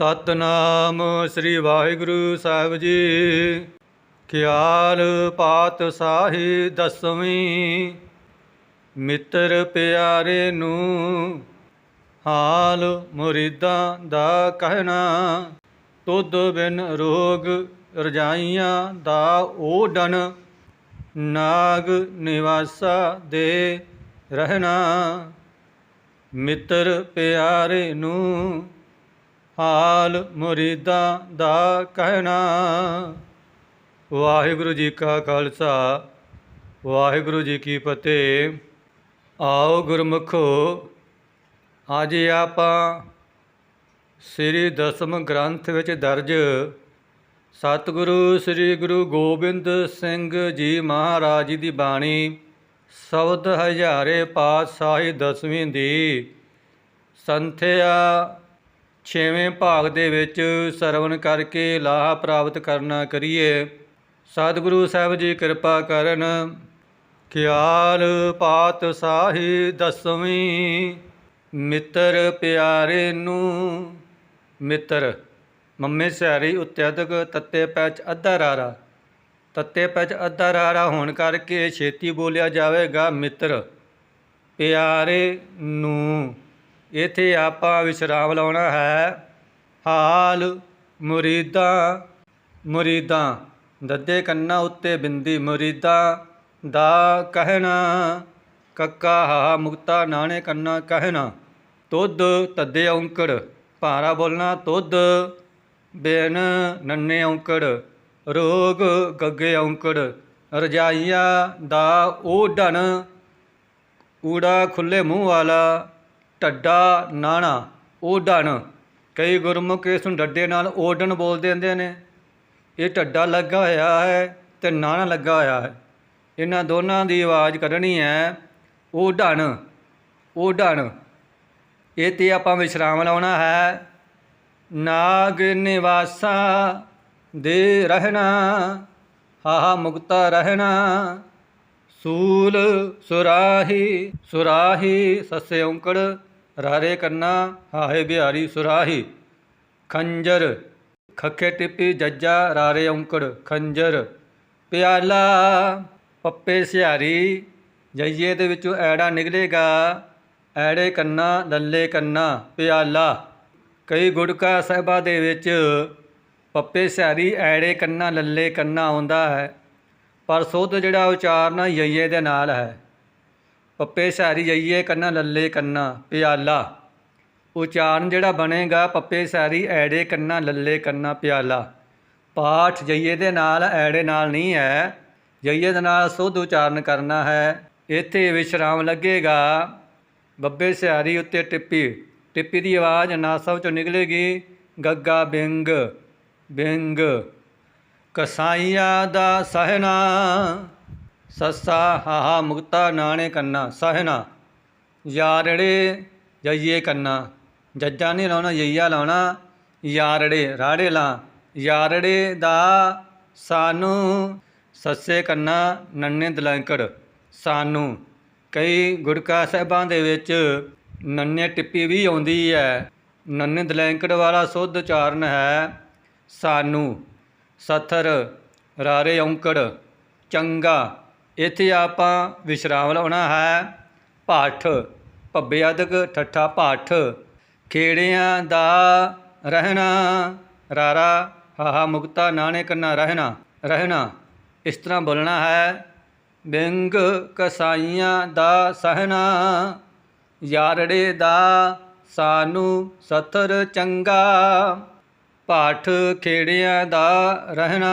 ਸਤਨਾਮ ਸ੍ਰੀ ਵਾਹਿਗੁਰੂ ਸਾਹਿਬ ਜੀ। ਖਿਆਲ ਪਾਤਸ਼ਾਹੀ ਦਸਵੀਂ। ਮਿੱਤਰ ਪਿਆਰੇ ਨੂੰ ਹਾਲ ਮੁਰੀਦਾਂ ਦਾ ਕਹਿਣਾ। ਤੁਧ ਬਿਨ ਰੋਗ ਰਜਾਈਆਂ ਦਾ ਓਡਨ ਨਾਗ ਨਿਵਾਸਾ ਦੇ ਰਹਿਣਾ। ਮਿੱਤਰ ਪਿਆਰੇ ਨੂੰ ਹਾਲ ਮੁਰੀਦਾਂ ਦਾ ਕਹਿਣਾ। ਵਾਹਿਗੁਰੂ ਜੀ ਕਾ ਖਾਲਸਾ, ਵਾਹਿਗੁਰੂ ਜੀ ਕੀ ਫਤਿਹ। ਆਓ ਗੁਰਮੁਖੋ, ਅੱਜ ਆਪਾਂ ਸ੍ਰੀ ਦਸਮ ਗ੍ਰੰਥ ਵਿੱਚ ਦਰਜ ਸਤਿਗੁਰੂ ਸ੍ਰੀ ਗੁਰੂ ਗੋਬਿੰਦ ਸਿੰਘ ਜੀ ਮਹਾਰਾਜ ਜੀ ਦੀ ਬਾਣੀ ਸ਼ਬਦ ਹਜ਼ਾਰੇ ਪਾਤਸ਼ਾਹੀ ਦਸਵੀਂ ਦੀ ਸੰਥਿਆ ਛੇਵੇਂ ਭਾਗ ਦੇ ਵਿੱਚ ਸਰਵਣ ਕਰਕੇ ਲਾਹਾ ਪ੍ਰਾਪਤ ਕਰਨਾ ਕਰੀਏ। ਸਤਿਗੁਰੂ ਸਾਹਿਬ ਜੀ ਕਿਰਪਾ ਕਰਨ। ਖਿਆਲ ਪਾਤਸ਼ਾਹੀ ਦਸਵੀਂ। ਮਿੱਤਰ ਪਿਆਰੇ ਨੂੰ। ਮਿੱਤਰ, ਮੰਮੇ ਸਿਆਰੀ ਉਤਿਆਦਕ ਤੱਤੇ ਪੈਚ ਅੱਧਾ ਰਾਰਾ। ਤੱਤੇ ਪੈਚ ਅੱਧਾ ਰਾਰਾ ਹੋਣ ਕਰਕੇ ਛੇਤੀ ਬੋਲਿਆ ਜਾਵੇਗਾ, ਮਿੱਤਰ ਪਿਆਰੇ ਨੂੰ। ਇਥੇ ਆਪਾਂ ਵਿਸ਼ਰਾਮ ਲਾਉਣਾ ਹੈ। ਹਾਲ ਮੁਰੀਦਾਂ ਮੁਰੀਦਾਂ, ਦੱਦੇ ਕੰਨਾਂ ਉੱਤੇ ਬਿੰਦੀ ਮੁਰੀਦਾਂ ਦਾ ਕਹਿਣਾ, ਕੱਕਾ ਹਾ ਮੁਕਤਾ ਨਾਣੇ ਕੰਨਾ ਕਹਿਣਾ, ਤੁਧ ਤੱਦੇ ਔਂਕੜ, ਭਾਰਾ ਬੋਲਣਾ ਤੁਧ, ਬੇਨ ਨੰਨੇ ਔਂਕੜ, ਰੋਗ ਗੱਗੇ ਔਂਕੜ, ਰਜਾਈਆਂ ਦਾ ਓਢਣ ਊੜਾ ਖੁੱਲੇ ਮੂੰਹ ਵਾਲਾ ਢੱਡਾ ਨਾਣਾ ਓਢਣ ਕਈ ਗੁਰਮੁਖ ਇਸ ਨੂੰ ਡੱਡੇ ਨਾਲ ਓਡਣ ਬੋਲਦੇ ਹੁੰਦੇ ਨੇ। ਇਹ ਢੱਡਾ ਲੱਗਾ ਹੋਇਆ ਹੈ ਤੇ ਨਾਣਾ ਲੱਗਾ ਹੋਇਆ ਹੈ। ਇਹਨਾਂ ਦੋਨਾਂ ਦੀ ਆਵਾਜ਼ ਕੱਢਣੀ ਹੈ ਓਢਣ ਓਢਣ ਇਹ ਤੇ ਆਪਾਂ ਵਿਸ਼ਰਾਮ ਲਾਉਣਾ ਹੈ। ਨਾਗ ਨਿਵਾਸਾ ਦੇ ਰਹਿਣਾ, ਹਾਹਾ ਮੁਕਤਾ ਰਹਿਣਾ। ਸੂਲ ਸੁਰਾਹੀ ਸੁਰਾਹੀ ਸੱਸੇ ਔਂਕੜ ਰਾਰੇ ਕੰਨਾ ਹਾਹੇ ਬਿਹਾਰੀ ਸੁਰਾਹੀ। ਖੰਜਰ, ਖੱਖੇ ਟਿੱਪੀ ਜੱਜਾ ਰਾਰੇ ਔਂਕੜ, ਖੰਜਰ। ਪਿਆਲਾ, ਪੱਪੇ ਸਿਹਾਰੀ, ਜਈਏ ਦੇ ਵਿੱਚੋਂ ਐੜਾ ਨਿਕਲੇਗਾ। ਐੜੇ ਕੰਨਾ, ਲੱਲੇ ਕੰਨਾ, ਪਿਆਲਾ। ਕਈ ਗੁੜਕਾ ਸਾਹਿਬਾ ਦੇ ਵਿੱਚ ਪੱਪੇ ਸਿਹਾਰੀ, ਐੜੇ ਕੰਨਾ, ਲੱਲੇ ਕੰਨਾ ਆਉਂਦਾ ਹੈ। ਪਰ ਸੁੱਧ ਜਿਹੜਾ ਉਚਾਰਨ ਜਈਏ ਦੇ ਨਾਲ ਹੈ। ਪੱਪੇ ਸਿਹਾਰੀ ਯਈਏ ਕੰਨਾ ਲੱਲੇ ਕੰਨਾ, ਪਿਆਲਾ। ਉਚਾਰਨ ਜਿਹੜਾ ਬਣੇਗਾ, ਪੱਪੇ ਸਿਹਾਰੀ, ਐੜੇ ਕੰਨਾ, ਲੱਲੇ ਕੰਨਾ, ਪਿਆਲਾ। ਪਾਠ ਜਈਏ ਦੇ ਨਾਲ, ਐੜੇ ਨਾਲ ਨਹੀਂ ਹੈ। ਜਈਏ ਦੇ ਨਾਲ ਸੁੱਧ ਉਚਾਰਨ ਕਰਨਾ ਹੈ। ਇੱਥੇ ਵਿਸ਼ਰਾਮ ਲੱਗੇਗਾ। ਬੱਬੇ ਸਿਹਾਰੀ ਉੱਤੇ ਟਿੱਪੀ। ਟਿੱਪੀ ਦੀ ਆਵਾਜ਼ ਨਾਸਾ 'ਚੋਂ ਨਿਕਲੇਗੀ। ਗੱਗਾ ਬਿੰਗ ਬਿੰਗ। ਕਸਾਈਆਂ ਦਾ ਸਹਿਣਾ। ਸੱਸਾ, ਹਾਹਾ, ਮੁਕਤਾ, ਨਾਣੇ, ਕੰਨਾ, ਸਹਿਣਾ। ਯਾਰੜੇ ਜਈਏ ਕੰਨਾ। ਜੱਜਾ ਨਹੀਂ ਲਾਉਣਾ ਜਈਆ ਲਾਉਣਾ। ਯਾਰੜੇ, ਰਾੜੇ ਲਾ। ਯਾਰੜੇ ਦਾ ਸਾਨੂੰ, ਸੱਸੇ, ਕੰਨਾ, ਨੰਨੇ, ਦਲੰਕੜ। ਸਾਨੂੰ, ਕਈ ਗੁੜਕਾ ਸਾਹਿਬਾਂ ਦੇ ਵਿੱਚ ਨੰਨੇ ਟਿੱਪੀ ਵੀ ਆਉਂਦੀ ਹੈ ਨੰਨੇ ਦਲੈਂਕੜ ਵਾਲਾ ਸੁੱਧ ਉਚਾਰਨ ਹੈ। ਸਾਨੂੰ, ਸਥਰ, ਰਾਰੇ ਔਂਕੜ। ਚੰਗਾ ਇੱਥੇ ਆਪਾਂ ਵਿਸ਼ਰਾਮ ਲਾਉਣਾ ਹੈ। ਪਾਠ, ਭੱਬੇ ਅਦਕ ਠੱਠਾ ਪਾਠ। ਖੇੜਿਆਂ ਦਾ ਰਹਿਣਾ, ਰਾਰਾ, ਹਾਹਾ ਮੁਕਤਾ ਨਾਣੇ ਕੰਨਾ ਰਹਿਣਾ ਰਹਿਣਾ। ਇਸ ਤਰ੍ਹਾਂ ਬੋਲਣਾ ਹੈ, ਬਿੰਗ ਕਸਾਈਆਂ ਦਾ ਸਹਿਣਾ, ਯਾਰੜੇ ਦਾ ਸਾਨੂੰ ਸਥਰ ਚੰਗਾ। ਪਾਠ, ਖੇੜਿਆਂ ਦਾ ਰਹਿਣਾ।